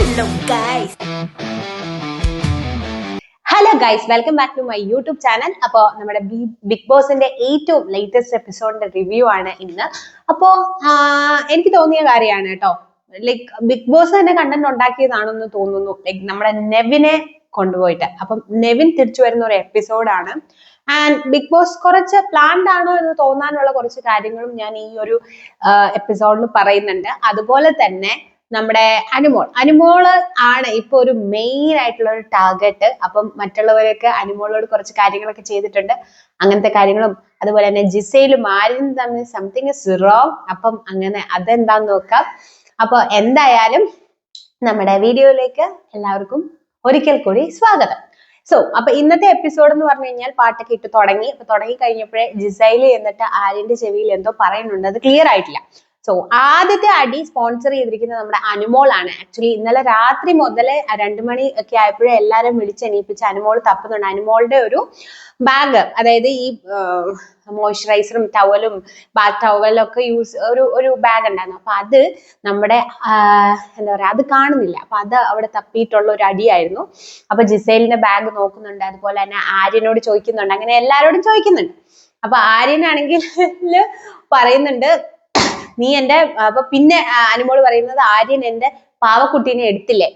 Hello guys hello guys welcome back to my YouTube channel അപ്പോൾ നമ്മുടെ big ബോസിന്റെ ഏറ്റവും ലേറ്റസ്റ്റ് എപ്പിസോഡിന്റെ റിവ്യൂ ആണ് ഇന്ന്. അപ്പോൾ എനിക്ക് തോന്നിയ കാര്യമാണ് കേട്ടോ. ലൈക് ബിഗ് ബോസ് തന്നെ കണ്ടന്റ് ഉണ്ടാക്കിയതാണെന്ന് തോന്നുന്നു. ലൈക് നമ്മുടെ നെവിനെ കൊണ്ടുപോയിട്ട്. അപ്പം നെവിൻ തിരിച്ചു വരുന്ന ഒരു എപ്പിസോഡാണ് ആൻഡ് ബിഗ് ബോസ് കുറച്ച് പ്ലാൻഡ് ആണോ എന്ന് തോന്നാനുള്ള കുറച്ച് കാര്യങ്ങളും ഞാൻ ഈ ഒരു എപ്പിസോഡിൽ പറയുന്നുണ്ട്. അതുപോലെ തന്നെ നമ്മുടെ അനുമോൾ. അനുമോൾ ആണ് ഇപ്പൊ ഒരു മെയിൻ ആയിട്ടുള്ള ഒരു ടാർഗറ്റ് അപ്പം മറ്റുള്ളവരൊക്കെ അനുമോളോട് കുറച്ച് കാര്യങ്ങളൊക്കെ ചെയ്തിട്ടുണ്ട്. അങ്ങനത്തെ കാര്യങ്ങളും അതുപോലെ തന്നെ ജിസയിലും ആരും തമ്മിൽ സംതിങ് ഇസ് റോങ് അപ്പം അങ്ങനെ അതെന്താന്ന് നോക്കാം. അപ്പൊ എന്തായാലും നമ്മുടെ വീഡിയോയിലേക്ക് എല്ലാവർക്കും ഒരിക്കൽ കൂടി സ്വാഗതം. സോ അപ്പൊ ഇന്നത്തെ എപ്പിസോഡ് എന്ന് പറഞ്ഞു കഴിഞ്ഞാൽ പാട്ടൊക്കെ ഇട്ട് തുടങ്ങി. അപ്പൊ തുടങ്ങി കഴിഞ്ഞപ്പോഴേ ജിസൈൽ എന്നിട്ട് ആര്യന്റെ ചെവിയിൽ എന്തോ പറയുന്നുണ്ട്. അത് ക്ലിയർ ആയിട്ടില്ല. സോ ആദ്യത്തെ അടി സ്പോൺസർ ചെയ്തിരിക്കുന്നത് നമ്മുടെ അനുമോൾ ആണ്. ആക്ച്വലി ഇന്നലെ രാത്രി മുതലേ രണ്ടു മണി ഒക്കെ ആയപ്പോഴേ എല്ലാരും വിളിച്ച് എണീപ്പിച്ച് അനുമോൾ തപ്പുന്നുണ്ട്. അനുമോളുടെ ഒരു ബാഗ് അതായത് ഈ മോയ്സ്ചറൈസറും ടവലും ബാത്ത് ടവലും ഒക്കെ യൂസ് ഒരു ഒരു ബാഗ് ഉണ്ടായിരുന്നു. അപ്പൊ അത് നമ്മുടെ എന്താ പറയാ അത് കാണുന്നില്ല. അപ്പൊ അത് അവിടെ തപ്പിയിട്ടുള്ള ഒരു അടിയായിരുന്നു. അപ്പൊ ജിസൈലിന്റെ ബാഗ് നോക്കുന്നുണ്ട്. അതുപോലെ തന്നെ ആര്യനോട് ചോദിക്കുന്നുണ്ട്. അങ്ങനെ എല്ലാരോടും ചോദിക്കുന്നുണ്ട്. അപ്പൊ ആര്യനാണെങ്കിൽ പറയുന്നുണ്ട് നീ എന്റെ അപ്പൊ പിന്നെ അനുമോൾ പറയുന്നത് ആര്യൻ എന്റെ പാവക്കുട്ടീനെ എടുത്തില്ലേ?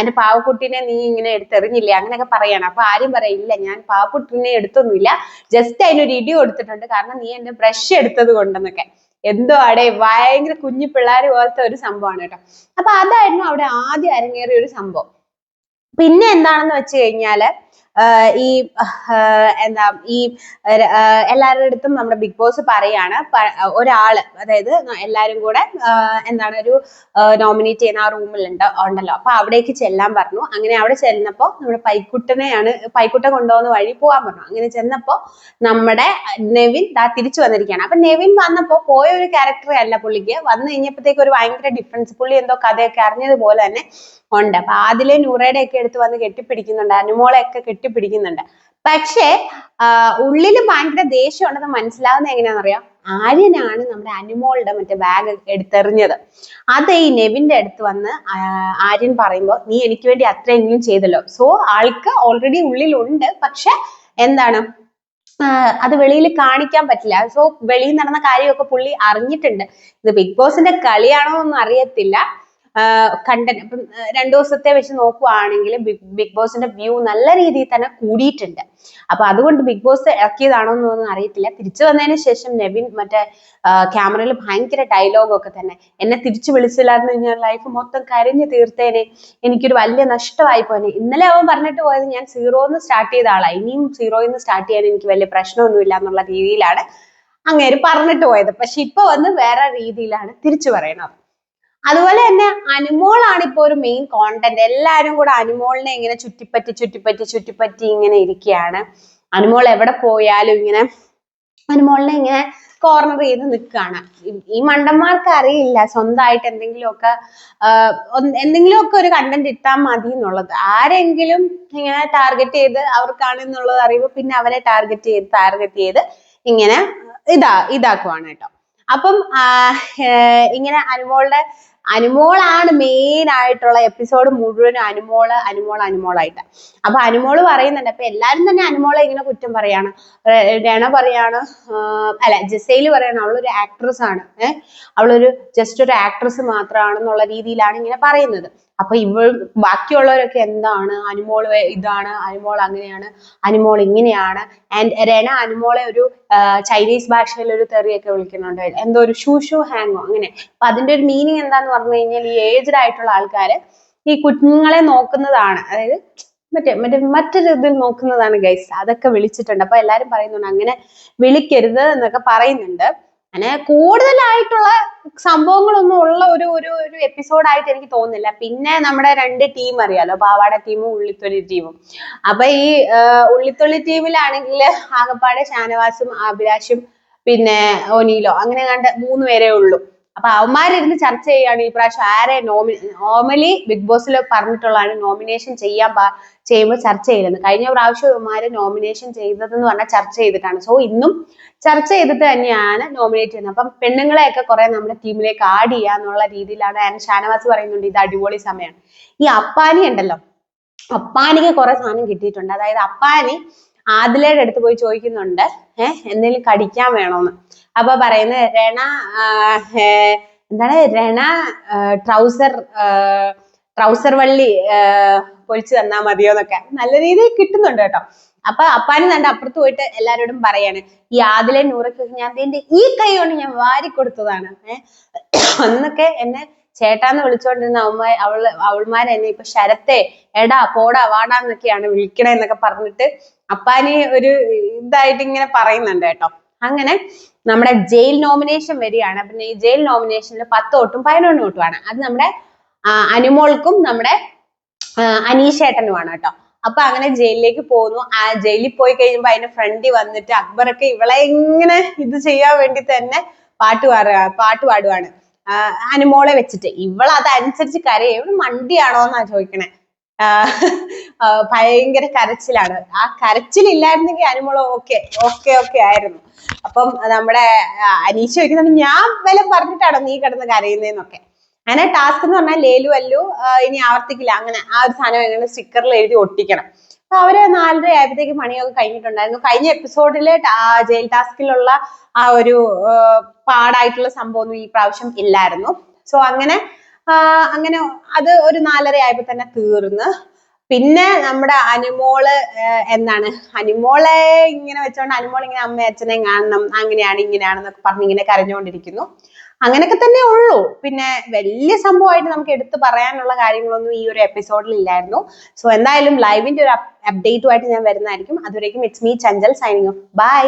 എന്റെ പാവക്കുട്ടീനെ നീ ഇങ്ങനെ എടുത്തെറിഞ്ഞില്ലേ? അങ്ങനെയൊക്കെ പറയണം. അപ്പൊ ആരും പറയില്ല ഞാൻ പാവക്കുട്ടീനെ എടുത്തൊന്നുമില്ല. ജസ്റ്റ് അതിനൊരു ഇടി കൊടുത്തിട്ടുണ്ട്. കാരണം നീ എന്റെ ബ്രഷ് എടുത്തത് കൊണ്ടെന്നൊക്കെ. എന്തോ അവിടെ ഭയങ്കര കുഞ്ഞു പിള്ളേർ പോലത്തെ ഒരു സംഭവമാണ് കേട്ടോ. അപ്പൊ അതായിരുന്നു അവിടെ ആദ്യം അരങ്ങേറിയ ഒരു സംഭവം. പിന്നെ എന്താണെന്ന് വെച്ച് കഴിഞ്ഞാൽ ഈ എന്താ ഈ എല്ലാവരുടെ അടുത്തും നമ്മുടെ ബിഗ് ബോസ് പറയാണ് ഒരാൾ അതായത് എല്ലാരും കൂടെ എന്താണ് ഒരു നോമിനേറ്റ് ചെയ്യുന്ന ആ റൂമിൽ ഉണ്ട് ഉണ്ടല്ലോ. അപ്പൊ അവിടേക്ക് ചെല്ലാൻ പറഞ്ഞു. അങ്ങനെ അവിടെ ചെന്നപ്പോ നമ്മുടെ പൈക്കുട്ടനെയാണ് പൈക്കുട്ട കൊണ്ടുപോകുന്ന വഴി പോകാൻ പറഞ്ഞു. അങ്ങനെ ചെന്നപ്പോ നമ്മുടെ നെവിൻ ദാ തിരിച്ചു വന്നിരിക്കുകയാണ്. അപ്പൊ നെവിൻ വന്നപ്പോ പോയ ഒരു ക്യാരക്ടർ അല്ല പുള്ളിക്ക്. വന്നു കഴിഞ്ഞപ്പോഴത്തേക്ക് ഒരു ഭയങ്കര ഡിഫറൻസ് പുള്ളി എന്തോ കഥയൊക്കെ അറിഞ്ഞതുപോലെ തന്നെ ഉണ്ട്. അപ്പൊ ആദിലെ നൂറയുടെ ഒക്കെ എടുത്ത് വന്ന് കെട്ടിപ്പിടിക്കുന്നുണ്ട്. അനുമോളെ ഒക്കെ കെട്ടിപ്പിടിക്കുന്നുണ്ട്. പക്ഷേ ഉള്ളിൽ ഭയങ്കര ദേഷ്യം ഉണ്ടെന്ന് മനസ്സിലാവുന്ന എങ്ങനെയാണെന്നറിയാം ആര്യനാണ് നമ്മുടെ അനുമോളുടെ മറ്റേ ബാഗ് എടുത്തെറിഞ്ഞത്. അത് ഈ നെവിന്റെ അടുത്ത് വന്ന് ആര്യൻ പറയുമ്പോൾ നീ എനിക്ക് വേണ്ടി അത്രയെങ്കിലും ചെയ്തല്ലോ. സോ ആൾക്ക് ഓൾറെഡി ഉള്ളിലുണ്ട്. പക്ഷെ എന്താണ്? അത് വെളിയിൽ കാണിക്കാൻ പറ്റില്ല. സോ വെളിയിൽ നടന്ന കാര്യമൊക്കെ പുള്ളി അറിഞ്ഞിട്ടുണ്ട്. ഇത് ബിഗ് ബോസിന്റെ കളിയാണോ ഒന്നും അറിയത്തില്ല. കണ്ടന്റ് ഇപ്പം രണ്ടു ദിവസത്തെ വെച്ച് നോക്കുവാണെങ്കിൽ ബിഗ് ബിഗ് ബോസിന്റെ വ്യൂ നല്ല രീതിയിൽ തന്നെ കൂടിയിട്ടുണ്ട്. അപ്പൊ അതുകൊണ്ട് ബിഗ് ബോസ് ഇറക്കിയതാണോ എന്നൊന്നും അറിയത്തില്ല. തിരിച്ചു വന്നതിന് ശേഷം നെവിൻ മറ്റേ ക്യാമറയിൽ ഭയങ്കര ഡയലോഗൊക്കെ തന്നെ. എന്നെ തിരിച്ചു വിളിച്ചില്ലായിരുന്നു ഞാൻ ലൈഫ് മൊത്തം കരഞ്ഞു തീർത്തേനെ. എനിക്കൊരു വലിയ നഷ്ടമായി പോനെ ഇന്നലെ അവൻ പറഞ്ഞിട്ട് പോയത് ഞാൻ സീറോന്ന് സ്റ്റാർട്ട് ചെയ്ത ആളാ. ഇനിയും സീറോയിൽ നിന്ന് സ്റ്റാർട്ട് ചെയ്യാൻ എനിക്ക് വലിയ പ്രശ്നമൊന്നുമില്ല എന്നുള്ള രീതിയിലാണ് അങ്ങേര് പറഞ്ഞിട്ട് പോയത്. പക്ഷെ ഇപ്പൊ വന്ന് വേറെ രീതിയിലാണ് തിരിച്ചു പറയുന്നത് അതുപോലെ തന്നെ അനുമോളാണ് ഇപ്പൊ ഒരു മെയിൻ കോണ്ടന്റ് എല്ലാരും കൂടെ അനുമോളിനെ ഇങ്ങനെ ചുറ്റിപ്പറ്റി ചുറ്റിപ്പറ്റി ചുറ്റിപ്പറ്റി ഇങ്ങനെ ഇരിക്കുകയാണ് അനുമോൾ എവിടെ പോയാലും ഇങ്ങനെ അനുമോളിനെ ഇങ്ങനെ കോർണർ ചെയ്ത് നിൽക്കുകയാണ്. ഈ മണ്ടന്മാർക്ക് അറിയില്ല സ്വന്തമായിട്ട് എന്തെങ്കിലുമൊക്കെ എന്തെങ്കിലുമൊക്കെ ഒരു കണ്ടന്റ് ഇട്ടാൽ മതി എന്നുള്ളത്. ആരെങ്കിലും ഇങ്ങനെ ടാർഗറ്റ് ചെയ്ത് അവർക്കാണ് എന്നുള്ളത് അറിയുമ്പോൾ പിന്നെ അവരെ ടാർഗറ്റ് ചെയ്ത് ടാർഗറ്റ് ചെയ്ത് ഇങ്ങനെ ഇതാ ഇതാക്കുവാണ് കേട്ടോ. അപ്പം ഇങ്ങനെ അനുമോളുടെ അനുമോളാണ് മെയിൻ ആയിട്ടുള്ള എപ്പിസോഡ് മുഴുവനും അനുമോൾ അനുമോൾ അനുമോളായിട്ട്. അപ്പൊ അനുമോൾ പറയുന്നുണ്ട് അപ്പൊ എല്ലാരും തന്നെ അനുമോളെ ഇങ്ങനെ കുറ്റം പറയാണ്. രണ പറയാണ് അല്ല ജസയിൽ പറയാണ് അവളൊരു ആക്ട്രസ് ആണ്. ഏഹ് അവളൊരു ജസ്റ്റ് ഒരു ആക്ട്രസ് മാത്രമാണെന്നുള്ള രീതിയിലാണ് ഇങ്ങനെ പറയുന്നത്. അപ്പൊ ഇവൾ ബാക്കിയുള്ളവരൊക്കെ എന്താണ്? അനുമോൾ ഇതാണ് അനുമോൾ അങ്ങനെയാണ് അനുമോൾ ഇങ്ങനെയാണ്. ആൻഡ് രണ അനുമോളെ ഒരു ചൈനീസ് ഭാഷയിൽ ഒരു തെറിയൊക്കെ വിളിക്കുന്നുണ്ട്. എന്തോ ഒരു ഷൂ ഹാങ്ങോ അങ്ങനെ. അപ്പൊ അതിന്റെ ഒരു മീനിങ് എന്താന്ന് പറഞ്ഞു കഴിഞ്ഞാൽ ഈ ഏജ്ഡ് ആയിട്ടുള്ള ആൾക്കാര് ഈ കുഞ്ഞുങ്ങളെ നോക്കുന്നതാണ്. അതായത് മറ്റേ മറ്റേ മറ്റൊരു ഇതിൽ നോക്കുന്നതാണ് ഗൈസ് അതൊക്കെ വിളിച്ചിട്ടുണ്ട്. അപ്പൊ എല്ലാരും പറയുന്നുണ്ട് അങ്ങനെ വിളിക്കരുത് എന്നൊക്കെ പറയുന്നുണ്ട്. അങ്ങനെ കൂടുതലായിട്ടുള്ള സംഭവങ്ങളൊന്നും ഉള്ള ഒരു ഒരു ഒരു എപ്പിസോഡായിട്ട് എനിക്ക് തോന്നുന്നില്ല. പിന്നെ നമ്മുടെ രണ്ട് ടീം അറിയാലോ പാവാട ടീമും ഉള്ളിത്തൊലി ടീമും അപ്പൊ ഈ ഉള്ളിത്തൊലി ടീമിലാണെങ്കിൽ ആകപ്പാടെ ഷാനവാസും അഭിലാഷും പിന്നെ ഒനീലോ അങ്ങനെ കണ്ട് മൂന്ന് പേരേ ഉള്ളൂ. അപ്പൊ അവന്മാരിരുന്ന് ചർച്ച ചെയ്യാണ് ഈ പ്രാവശ്യം ആരെ നോമി നോർമലി ബിഗ് ബോസിൽ പറഞ്ഞിട്ടുള്ളതാണ് നോമിനേഷൻ ചെയ്യാൻ ചെയ്യുമ്പോൾ ചർച്ച ചെയ്തത് കഴിഞ്ഞ പ്രാവശ്യം ഇവന്മാര് നോമിനേഷൻ ചെയ്തതെന്ന് പറഞ്ഞാൽ ചർച്ച ചെയ്തിട്ടാണ്. സോ ഇന്നും ചർച്ച ചെയ്തിട്ട് തന്നെയാണ് നോമിനേറ്റ് ചെയ്യുന്നത്. അപ്പം പെണ്ണുങ്ങളെയൊക്കെ കുറെ നമ്മുടെ ടീമിലേക്ക് ആഡ് ചെയ്യുക എന്നുള്ള രീതിയിലാണ് ആൻഡ് ഷാനവാസ് പറയുന്നുണ്ട്. ഇത് അടിപൊളി സമയമാണ്. ഈ അപ്പാനി ഉണ്ടല്ലോ. അപ്പാനിക്ക് കുറെ സാധനം കിട്ടിയിട്ടുണ്ട്. അതായത് അപ്പാനി ആദിലയുടെ അടുത്ത് പോയി ചോദിക്കുന്നുണ്ട്. ഏഹ് എന്തെങ്കിലും കടിക്കാൻ വേണോന്ന്. അപ്പൊ പറയുന്നത് രണ എന്താണ് രണ ട്രൗസർ ട്രൗസർ വള്ളി പൊളിച്ചു തന്നാ മതിയോ എന്നൊക്കെ നല്ല രീതിയിൽ കിട്ടുന്നുണ്ട് കേട്ടോ. അപ്പൊ അപ്പാനും തന്റെ അപ്പുറത്ത് പോയിട്ട് എല്ലാരോടും പറയാണ് ഈ ആദിലെ നൂറൊക്കെ ഞാൻ എന്റെ ഈ കൈ കൊണ്ട് ഞാൻ വാരി കൊടുത്തതാണ്. ഏഹ് അന്നൊക്കെ എന്നെ ചേട്ടാന്ന് വിളിച്ചോണ്ടിരുന്ന അവന്മാ അവൾ അവൾമാർ എന്നെ ഇപ്പൊ ശരത്തെ എടാ പോടാ വാടാ എന്നൊക്കെയാണ് വിളിക്കണേ എന്നൊക്കെ പറഞ്ഞിട്ട് അപ്പാനി ഒരു ഇതായിട്ട് ഇങ്ങനെ പറയുന്നുണ്ട് കേട്ടോ. അങ്ങനെ നമ്മുടെ ജയിൽ നോമിനേഷൻ വരികയാണ്. പിന്നെ ഈ ജയിൽ നോമിനേഷനിൽ പത്ത് വോട്ടും പതിനൊന്ന് വോട്ടുമാണ് അത് നമ്മുടെ അനുമോൾക്കും നമ്മുടെ അനീഷേട്ടനുമാണ് കേട്ടോ. അപ്പൊ അങ്ങനെ ജയിലിലേക്ക് പോകുന്നു. ആ ജയിലിൽ പോയി കഴിയുമ്പോ അതിന്റെ ഫ്രണ്ടിൽ വന്നിട്ട് അക്ബറൊക്കെ ഇവളെ ഇങ്ങനെ ഇത് ചെയ്യാൻ വേണ്ടി തന്നെ പാട്ട് പാടുക പാട്ട് പാടുവാണ്. അനുമോളെ വെച്ചിട്ട്. ഇവൾ അതനുസരിച്ച് കരയും. ഇവൾ മണ്ടിയാണോ എന്നാ ചോദിക്കണേ ഭയങ്കര കരച്ചിലാണ്. ആ കരച്ചിലില്ലായിരുന്നെങ്കിൽ അനുമോൾ ഓക്കെ ഓക്കെ ഓക്കെ ആയിരുന്നു. അപ്പം നമ്മുടെ അനീഷ് ചോദിക്കുന്നത് ഞാൻ വില പറഞ്ഞിട്ടാണോ നീ കിടന്ന് കരയുന്നതെന്നൊക്കെ അങ്ങനെ ടാസ്ക് എന്ന് പറഞ്ഞാൽ ലേലു അല്ലു ഇനി ആവർത്തിക്കില്ല. അങ്ങനെ ആ ഒരു സാധനം എങ്ങനെ സ്റ്റിക്കറിൽ എഴുതി ഒട്ടിക്കണം. അപ്പൊ അവർ നാലര ആയപ്പോഴത്തേക്ക് പണിയൊക്കെ കഴിഞ്ഞിട്ടുണ്ടായിരുന്നു. കഴിഞ്ഞ എപ്പിസോഡിൽ ജയിൽ ടാസ്കിലുള്ള ആ ഒരു പാടായിട്ടുള്ള സംഭവമൊന്നും ഈ പ്രാവശ്യം ഇല്ലായിരുന്നു. സോ അങ്ങനെ അങ്ങനെ അത് ഒരു നാലര ആയപ്പോ തന്നെ തീർന്ന്. പിന്നെ നമ്മുടെ അനുമോൾ എന്താണ് അനുമോളെ ഇങ്ങനെ വെച്ചോണ്ട് അനുമോൾ ഇങ്ങനെ അമ്മ അച്ഛനെ കാണണം അങ്ങനെയാണ് ഇങ്ങനെയാണെന്നൊക്കെ പറഞ്ഞ് ഇങ്ങനെ കരഞ്ഞുകൊണ്ടിരിക്കുന്നു അങ്ങനെയൊക്കെ തന്നെ ഉള്ളൂ. പിന്നെ വലിയ സംഭവമായിട്ട് നമുക്ക് എടുത്തു പറയാനുള്ള കാര്യങ്ങളൊന്നും ഈ ഒരു എപ്പിസോഡിൽ ഇല്ലായിരുന്നു. സോ എന്തായാലും ലൈവിന്റെ ഒരു അപ്ഡേറ്റുമായിട്ട് ഞാൻ വരുന്നതായിരിക്കും. അതുവരേക്കും it's me Chanchal signing off bye